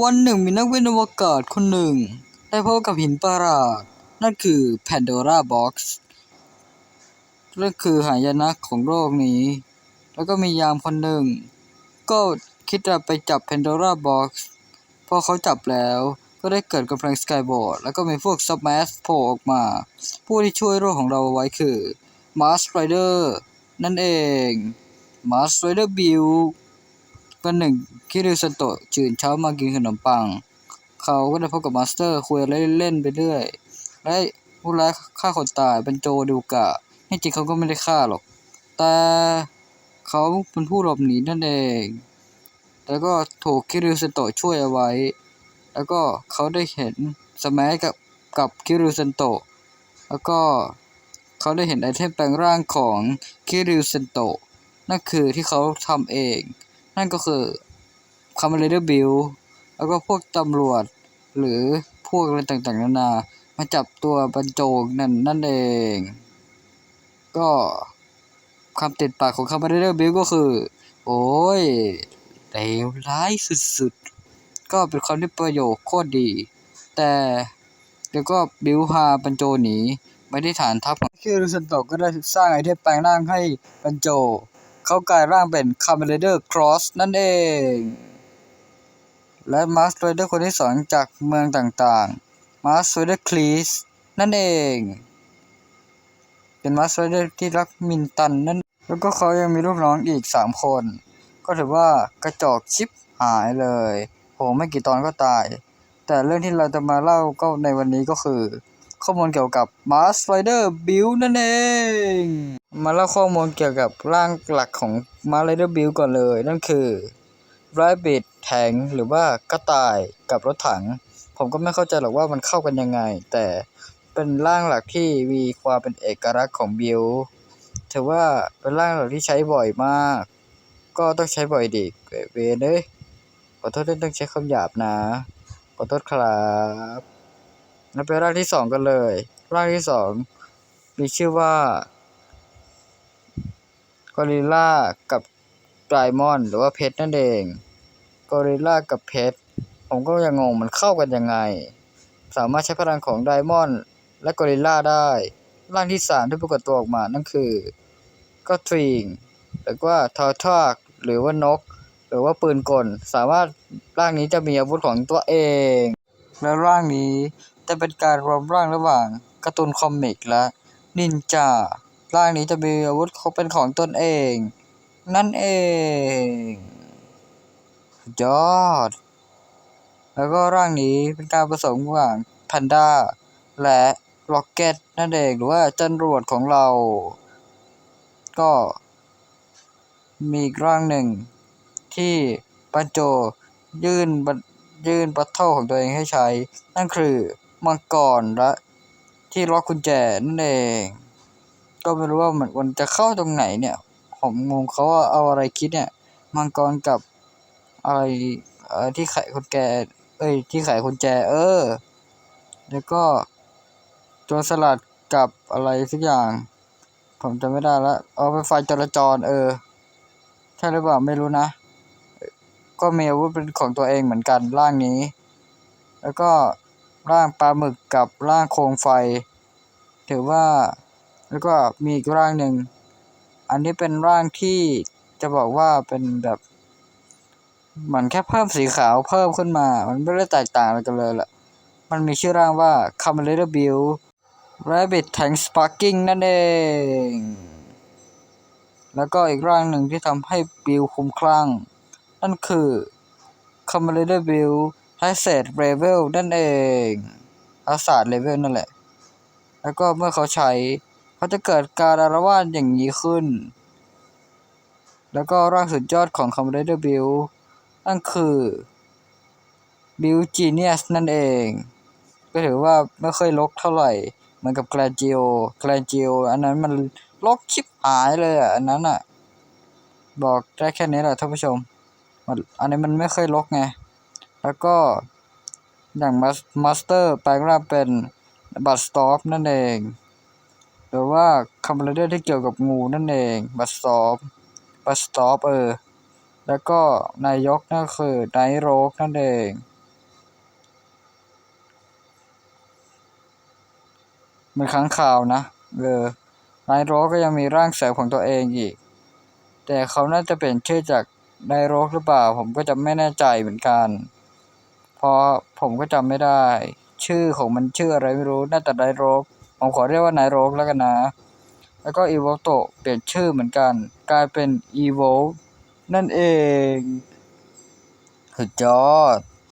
วันหนึ่งมีนักวิทยาอวกาศคนหนึ่ง ได้พบกับหินประหลาด นั่นคือ Pandora Box นั่นคือหายนะของโลกนี้ แล้วก็มียามคนหนึ่ง ก็คิดจะไปจับ Pandora Box พอเขาจับแล้วก็ได้เกิดกำแพงสกายบอร์ดแล้วก็มีพวกซับแมสโผล่ออกมา ผู้ที่ช่วยโลกของเราไว้คือ Mars Rider นั่นเอง Mars Rider Bill วั นหนึ่งคิริสโตะตื่นเช้ามากินขนมปัง เขาก็ได้พบกับมาสเตอร์คุยอะไรเล่นๆไปเรื่อย และผู้ร้ายฆ่าคนตายเป็นโจดูกะที่จริงเขาก็ไม่ได้ฆ่าหรอก แต่เขาเป็นผู้หลบหนีนั่นเอง แล้วก็ถูกคิริสโตะช่วยเอาไว้ แล้วก็เขาได้เห็นสมัยกับกับคิริสโตะ แล้วก็เขาได้เห็นไอเทมแปลงร่างของคิริสโตะนั่นคือที่เขาทำเอง นั่นก็คือคาร์เมเดอร์บิลแล้วก็พวกตำรวจหรือพวกอะไรต่างๆ นานา มาจับตัวบรรโจงนั่นนั่นเอง ก็คำติดปากของคาร์เมเดอร์บิลก็คือ โอ้ยเลวร้ายสุดๆ ก็เป็นคำที่ประโยคโคตรดี แต่เดี๋ยวก็บิลพาบรรโจหนีไม่ได้ฐานทัพของคิรุสันโตก็ได้สร้างไอเทมแปลงร่างให้บรรโจ เขากลายร่างเป็นคาร์เมเลเดอร์ครอสนั่นเอง และมาสเตอร์คนที่สองจากเมืองต่างๆ มาสเตอร์คลีสนั่นเอง เป็นมาสเตอร์ที่รักมินตันนั่น แล้วก็เขายังมีลูกน้องอีกสามคน ก็ถือว่ากระจอกชิปหายเลย โห ไม่กี่ตอนก็ตาย แต่เรื่องที่เราจะมาเล่าก็ในวันนี้ก็คือ ข้อมูลเกี่ยวกับ Mars Rider Build นั่นเอง มาเล่าข้อมูลเกี่ยวกับร่างหลักของ Mars Rider Build ก่อนเลย นั่นคือ Rabbit แทงหรือว่ากระต่ายกับรถถัง ผมก็ไม่เข้าใจหรอกว่ามันเข้ากันยังไง แต่เป็นร่างหลักที่มีความเป็นเอกลักษณ์ของบิลถือว่าเป็นร่างหลักที่ใช้บ่อยมาก ก็ต้องใช้บ่อยดิเวนเอ้ยขอโทษที่ต้องใช้คำหยาบนะขอโทษครับแล้วไปร่างที่สองกันเลย ร่างที่สองมีชื่อว่า กอริลล่ากับไดมอนด์หรือว่าเพชรนั่นเองกอริลล่ากับเพชรผมก็ยังงงมันเข้ากันยังไง สามารถใช้พลังของไดมอนด์และกอริลล่าได้ ร่างที่สามที่ปรากฏตัวออกมานั่นคือก็ทริงหรือว่าทอทากหรือว่านก หรือว่าปืนกล สามารถร่างนี้จะมีอาวุธของตัวเอง และร่างนี้จะเป็นการรวมร่างระหว่างการ์ตูนคอมิกและนินจา ร่างนี้จะมีอาวุธเขาเป็นของตนเอง นั่นเองยอด แล้วก็ร่างนี้เป็นการผสมระหว่างแพนด้าและล็อกเก็ตนั่นเองหรือว่าจรวดของเรา ก็มีอีกร่างหนึ่ง ที่ปันโจยื่นบัยื่นบัตเทิลของตัวเองให้ใช้ นั่นคือมังกรและที่ล็อกกุญแจนั่นเอง ก็ไม่รู้ว่ามันมันจะเข้าตรงไหนเนี่ย ผมงงเขาว่าเอาอะไรคิดเนี่ย มังกรกับอะไรเออที่ไขกุญแจเอ้ย ที่ไขกุญแจ เออ แล้วก็โจรสลัดกับอะไรสักอย่าง ผมจำไม่ได้ละเอาไปไฟจราจร เออ ใช่หรือเปล่าไม่รู้นะ ก็มีอาวุธเป็นของตัวเองเหมือนกันร่างนี้ แล้วก็ร่างปลาหมึกกับร่างโคมไฟ ถือว่า แล้วก็มีอีกร่างหนึ่ง อันนี้เป็นร่างที่จะบอกว่าเป็นแบบเหมือนแค่เพิ่มสีขาวเพิ่มขึ้นมา มันไม่ได้แตกต่างอะไรกันเลยแหละมันมีชื่อร่างว่า c a m e l e r Build Rabbit Tank Sparking นั่นเอง แล้วก็อีกร่างหนึ่งที่ทำให้บิลคุ้มคลั่ง นั่นคือ c o m m a n d e Build h a s e t Level นั่นเองอาศาสตร์เลเวลนั่นแหละ แล้วก็เมื่อเขาใช้ เขาจะเกิดการอารวาสอย่างนี้ขึ้น แล้วก็ร่างสุดยอดของ c o m m a n d e r Build นั่นคือ Build Genius นั่นเอง ก็ถือว่าไม่ค่อยลกเท่าไหร่เหมือนกับ g l a d i o g l a d i o อันนั้นมันลกชิบหายเลยอะ อันนั้นอะ บอกได้แค่นี้แหละท่านผู้ชมมันอันนี้มันไม่ค่อยลกไง แล้วก็อย่างมาสเตอร์แปลงร่างเป็นบัตสตอปนั่นเอง หรือว่าคำราเดอร์ที่เกี่ยวกับงูนั่นเองบัสซอบบัสซอบเออ แล้วก็นายกนั่นคือไนโรกนั่นเองมันค้างข่าวนะเออนายโรกก็ยังมีร่างแสงของตัวเองอีก แต่เขาน่าจะเปลี่นชื่อจากนายโรกหรือเปล่า ผมก็จะไม่แน่ใจเหมือนกันเพราะผมก็จำไม่ได้ ชื่อของมันชื่ออะไรไม่รู้น่าจะนายโรก ผมขอเรียกว่านายโรกแล้วกันนะ แล้วก็อีโวโตเปลี่ยนชื่อเหมือนกัน กลายเป็นอีโวนั่นเองสุดยอด